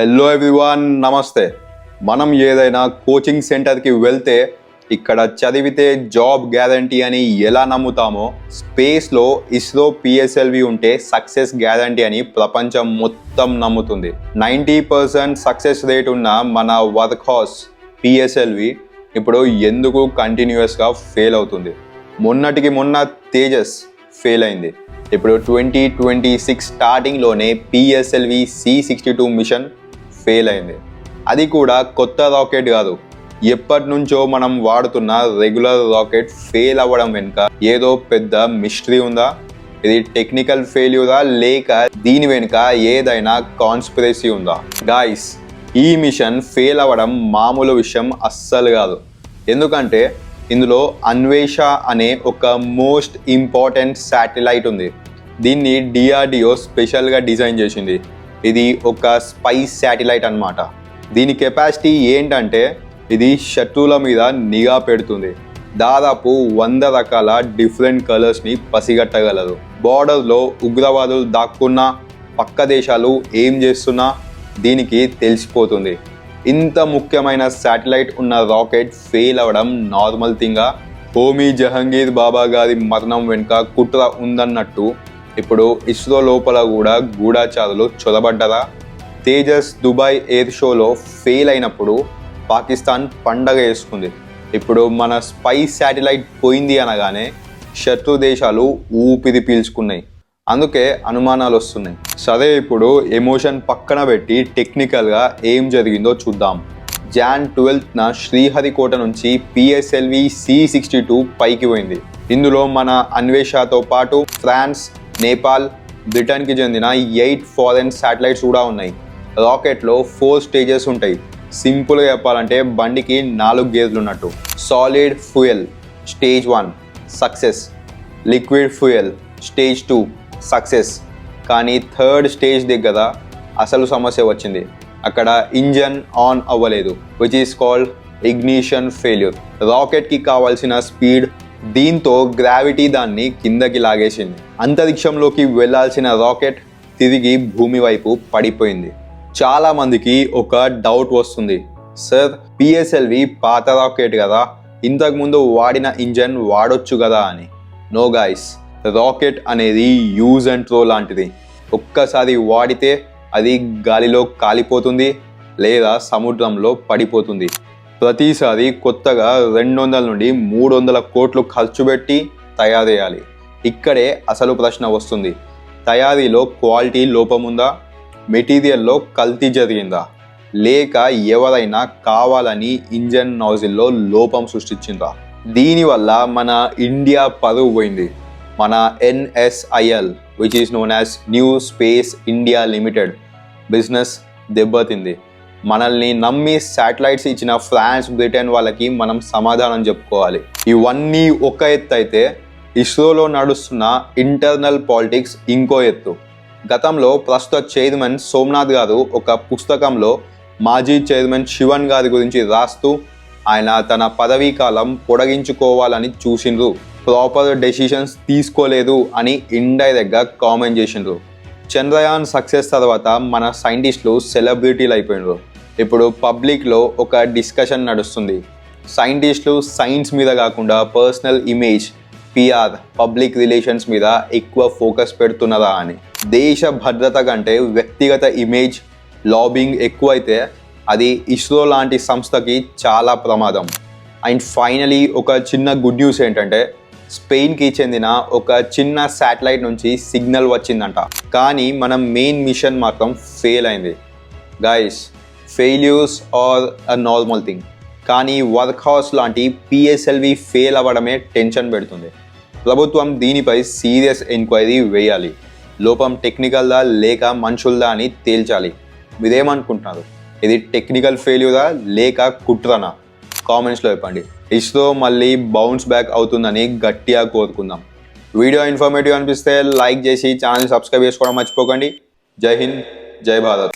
Hello everyone నమస్తే. మనం ఏదైనా కోచింగ్ సెంటర్కి వెళ్తే ఇక్కడ చదివితే జాబ్ గ్యారంటీ అని ఎలా నమ్ముతామో స్పేస్లో ఇస్రో పిఎస్ఎల్వి ఉంటే సక్సెస్ గ్యారంటీ అని ప్రపంచం మొత్తం నమ్ముతుంది. నైంటీ పర్సెంట్ సక్సెస్ రేట్ ఉన్న మన వర్క్ హౌస్ పిఎస్ఎల్వి ఇప్పుడు ఎందుకు కంటిన్యూస్గా ఫెయిల్ అవుతుంది? మొన్నటికి మొన్న తేజస్ ఫెయిల్ అయింది. ఇప్పుడు ట్వంటీ ట్వంటీ సిక్స్ స్టార్టింగ్లోనే PSLV C sixty two mission fail అయింది అది కూడా కొత్త రాకెట్ కాదు. ఎప్పటి నుంచో మనం వాడుతున్న రెగ్యులర్ రాకెట్ ఫెయిల్ అవ్వడం వెనుక ఏదో పెద్ద మిస్టరీ ఉందా? ఇది టెక్నికల్ ఫెయిల్యూరా? లేక దీని వెనుక ఏదైనా కాన్స్పిరసీ ఉందా? గాయస్ ఈ మిషన్ ఫెయిల్ అవ్వడం మామూలు విషయం అస్సలు కాదు. ఎందుకంటే ఇందులో అన్వేష అనే ఒక మోస్ట్ ఇంపార్టెంట్ శాటిలైట్ ఉంది. దీన్ని డిఆర్డిఓ స్పెషల్గా డిజైన్ చేసింది. ఇది ఒక స్పైస్ శాటిలైట్ అన్నమాట. దీని కెపాసిటీ ఏంటంటే ఇది షట్రుల మీద నిఘా పెడుతుంది. దాదాపు వంద రకాల డిఫరెంట్ కలర్స్ని పసిగట్టగలదు. బార్డర్లో ఉగ్రవాదులు దాక్కున్నా పక్క దేశాలు ఏం చేస్తున్నా దీనికి తెలిసిపోతుంది. ఇంత ముఖ్యమైన శాటిలైట్ ఉన్న రాకెట్ ఫెయిల్ అవ్వడం నార్మల్ థింగా హోమీ జహంగీర్ బాబా గారి మరణం వెనుక కుట్ర ఉందన్నట్టు ఇప్పుడు ఇస్రో లోపల కూడా గూఢాచారులు చొరబడ్డరా తేజస్ దుబాయ్ ఎయిర్ షోలో ఫెయిల్ అయినప్పుడు పాకిస్తాన్ పండగ వేసుకుంది ఇప్పుడు మన స్పైస్ శాటిలైట్ పోయింది అనగానే శత్రు దేశాలు ఊపిరి పీల్చుకున్నాయి. అందుకే అనుమానాలు వస్తున్నాయి. సరే ఇప్పుడు ఎమోషన్ పక్కన పెట్టి టెక్నికల్గా ఏం జరిగిందో చూద్దాం. జాన్ ట్వెల్త్న శ్రీహరికోట నుంచి పిఎస్ఎల్వి సి సిక్స్టీ టూ పైకి పోయింది. ఇందులో మన అన్వేషాతో పాటు ఫ్రాన్స్ నేపాల్ బ్రిటన్కి చెందిన ఎయిట్ ఫారెన్ శాటిలైట్స్ కూడా ఉన్నాయి. రాకెట్లో ఫోర్ స్టేజెస్ ఉంటాయి. సింపుల్గా చెప్పాలంటే బండికి నాలుగు గేజ్లు ఉన్నట్టు. Solid fuel stage one success. Liquid fuel stage two success. కానీ థర్డ్ స్టేజ్ దగ్గర అసలు సమస్య వచ్చింది. అక్కడ ఇంజన్ ఆన్ అవ్వలేదు which is called ignition failure రాకెట్కి కావాల్సిన స్పీడ్ దీంతో గ్రావిటీ దాన్ని కిందకి లాగేసింది. అంతరిక్షంలోకి వెళ్ళాల్సిన రాకెట్ తిరిగి భూమి వైపు పడిపోయింది. చాలా మందికి ఒక డౌట్ వస్తుంది. సార్ పిఎస్ఎల్వి పాత రాకెట్ కదా ఇంతకుముందు వాడిన ఇంజన్ వాడొచ్చు కదా అని. నో గాయస్ రాకెట్ అనేది యూజ్ అండ్ త్రో లాంటిది. ఒక్కసారి వాడితే అది గాలిలో కాలిపోతుంది లేదా సముద్రంలో పడిపోతుంది. ప్రతిసారి కొత్తగా రెండు వందల నుండి మూడు వందల కోట్లు ఖర్చు పెట్టి తయారేయాలి. ఇక్కడే అసలు ప్రశ్న వస్తుంది. తయారీలో క్వాలిటీ లోపం ఉందా? మెటీరియల్లో కల్తీ జరిగిందా? లేక ఎవరైనా కావాలని ఇంజన్ నౌజిల్లో లోపం సృష్టించిందా? దీనివల్ల మన ఇండియా పరువు పోయింది. మన NSIL which is known as new space India limited business దెబ్బతింది. మనల్ని నమ్మి శాటిలైట్స్ ఇచ్చిన ఫ్రాన్స్ బ్రిటన్ వాళ్ళకి మనం సమాధానం చెప్పుకోవాలి. ఇవన్నీ ఒక ఎత్తు అయితే ఇస్రోలో నడుస్తున్న ఇంటర్నల్ పాలిటిక్స్ ఇంకో ఎత్తు. గతంలో ప్రస్తుత చైర్మన్ సోమనాథ్ గారు ఒక పుస్తకంలో మాజీ చైర్మన్ శివన్ గారి గురించి రాస్తూ ఆయన తన పదవీ కాలం పొడిగించుకోవాలని చూసిండ్రు. ప్రాపర్ డెసిషన్స్ తీసుకోలేదు అని ఇండైరెక్ట్గా కామెంట్ చేసిండ్రు. చంద్రయాన్ సక్సెస్ తర్వాత మన సైంటిస్టులు సెలబ్రిటీలు అయిపోయినారు ఇప్పుడు పబ్లిక్లో ఒక డిస్కషన్ నడుస్తుంది. సైంటిస్టులు సైన్స్ మీద కాకుండా personal image PR public relations మీద ఎక్కువ ఫోకస్ పెడుతున్నారా అని. దేశ భద్రత కంటే వ్యక్తిగత ఇమేజ్ లాబింగ్ ఎక్కువైతే అది ఇస్రో లాంటి సంస్థకి చాలా ప్రమాదం. అండ్ ఫైనలీ ఒక చిన్న గుడ్ న్యూస్ ఏంటంటే స్పెయిన్కి చెందిన ఒక చిన్న శాటిలైట్ నుంచి సిగ్నల్ వచ్చిందంట. కానీ మన మెయిన్ మిషన్ మాత్రం ఫెయిల్ అయింది. Guys failures are a normal thing కానీ వర్క్ హౌస్ లాంటి పిఎస్ఎల్వి ఫెయిల్ అవ్వడమే టెన్షన్ పెడుతుంది. ప్రభుత్వం దీనిపై సీరియస్ ఎంక్వైరీ వేయాలి. లోపం టెక్నికల్దా లేక మనుషులదా అని తేల్చాలి. మీరేమనుకుంటున్నారు? ఇది టెక్నికల్ ఫెయిల్యూరా లేక కుట్రనా? కామెంట్స్లో చెప్పండి. ఇస్రో మళ్ళీ బౌన్స్ బ్యాక్ అవుతుందని గట్టిగా కోరుకుందాం. వీడియో ఇన్ఫర్మేటివ్ అనిపిస్తే లైక్ చేసి ఛానల్ సబ్స్క్రైబ్ చేసుకోవడం మర్చిపోకండి. జై హింద్ జై భారత్.